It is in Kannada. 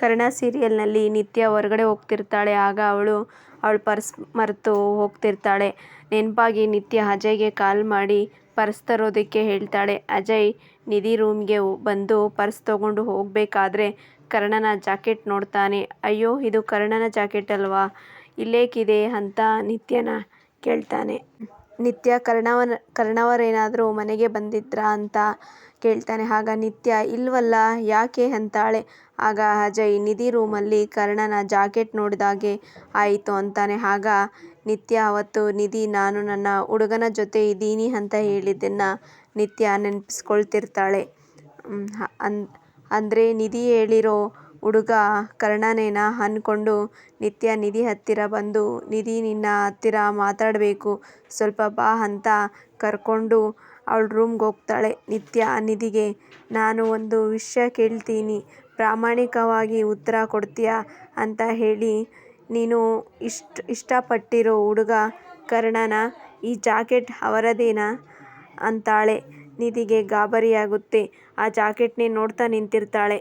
ಕರ್ಣ ಸೀರಿಯಲ್ನಲ್ಲಿ ನಿತ್ಯ ಹೊರಗಡೆ ಹೋಗ್ತಿರ್ತಾಳೆ. ಆಗ ಅವಳು ಅವಳ ಪರ್ಸ್ ಮರೆತು ಹೋಗ್ತಿರ್ತಾಳೆ. ನೆನಪಾಗಿ ನಿತ್ಯ ಅಜಯ್ಗೆ ಕಾಲ್ ಮಾಡಿ ಪರ್ಸ್ ತರೋದಕ್ಕೆ ಹೇಳ್ತಾಳೆ. ಅಜಯ್, ನಿಧಿ ರೂಮ್ಗೆ ಬಂದು ಪರ್ಸ್ ತಗೊಂಡು ಹೋಗಬೇಕಾದ್ರೆ ಕರ್ಣನ ಜಾಕೆಟ್ ನೋಡ್ತಾನೆ. ಅಯ್ಯೋ, ಇದು ಕರ್ಣನ ಜಾಕೆಟ್ ಅಲ್ವಾ ಇಲ್ಲೇಕಿದೆ ಅಂತ ನಿತ್ಯನ ಕೇಳ್ತಾನೆ. ನಿತ್ಯ ಕರ್ಣವರೇನಾದ್ರೂ ಮನೆಗೆ ಬಂದಿದ್ರಾ ಅಂತ ಕೇಳ್ತಾನೆ. ಆಗ ನಿತ್ಯ, ಇಲ್ವಲ್ಲ, ಯಾಕೆ ಅಂತಾಳೆ. ಆಗ ಅಜಯ್, ನಿಧಿ ರೂಮಲ್ಲಿ ಕರ್ಣನ ಜಾಕೆಟ್ ನೋಡಿದಾಗೆ ಆಯಿತು ಅಂತಾನೆ. ಆಗ ನಿತ್ಯ, ಅವತ್ತು ನಿಧಿ, ನಾನು ನನ್ನ ಹುಡುಗನ ಜೊತೆ ಇದ್ದೀನಿ ಅಂತ ಹೇಳಿದ್ದನ್ನು ನಿತ್ಯ ನೆನಪಿಸ್ಕೊಳ್ತಿರ್ತಾಳೆ ಅಂದ್ ಅಂದರೆ ನಿಧಿ ಹೇಳಿರೋ ಹುಡುಗ ಕರ್ಣನೇನ ಅನ್ಕೊಂಡು ನಿತ್ಯ ನಿಧಿ ಹತ್ತಿರ ಬಂದು, ನಿಧಿ, ನಿನ್ನ ಹತ್ತಿರ ಮಾತಾಡಬೇಕು ಸ್ವಲ್ಪ ಬಾ ಅಂತ ಕರ್ಕೊಂಡು ಅವಳ ರೂಮ್ಗೆ ಹೋಗ್ತಾಳೆ ನಿತ್ಯ ನಿಧಿಗೆ, ನಾನು ಒಂದು ವಿಷಯ ಕೇಳ್ತೀನಿ ಪ್ರಾಮಾಣಿಕವಾಗಿ ಉತ್ತರ ಕೊಡ್ತೀಯಾ ಅಂತ ಹೇಳಿ, ನೀನು ಇಷ್ಟ, ಇಷ್ಟಪಟ್ಟಿರೋ ಹುಡುಗ ಕರ್ಣನ ಈ ಜಾಕೆಟ್ ಅವರದೇನಾ ಅಂತಾಳೆ. ನಿಧಿಗೆ ಗಾಬರಿಯಾಗುತ್ತೆ. ಆ ಜಾಕೆಟ್ನೇ ನೋಡ್ತಾ ನಿಂತಿರ್ತಾಳೆ.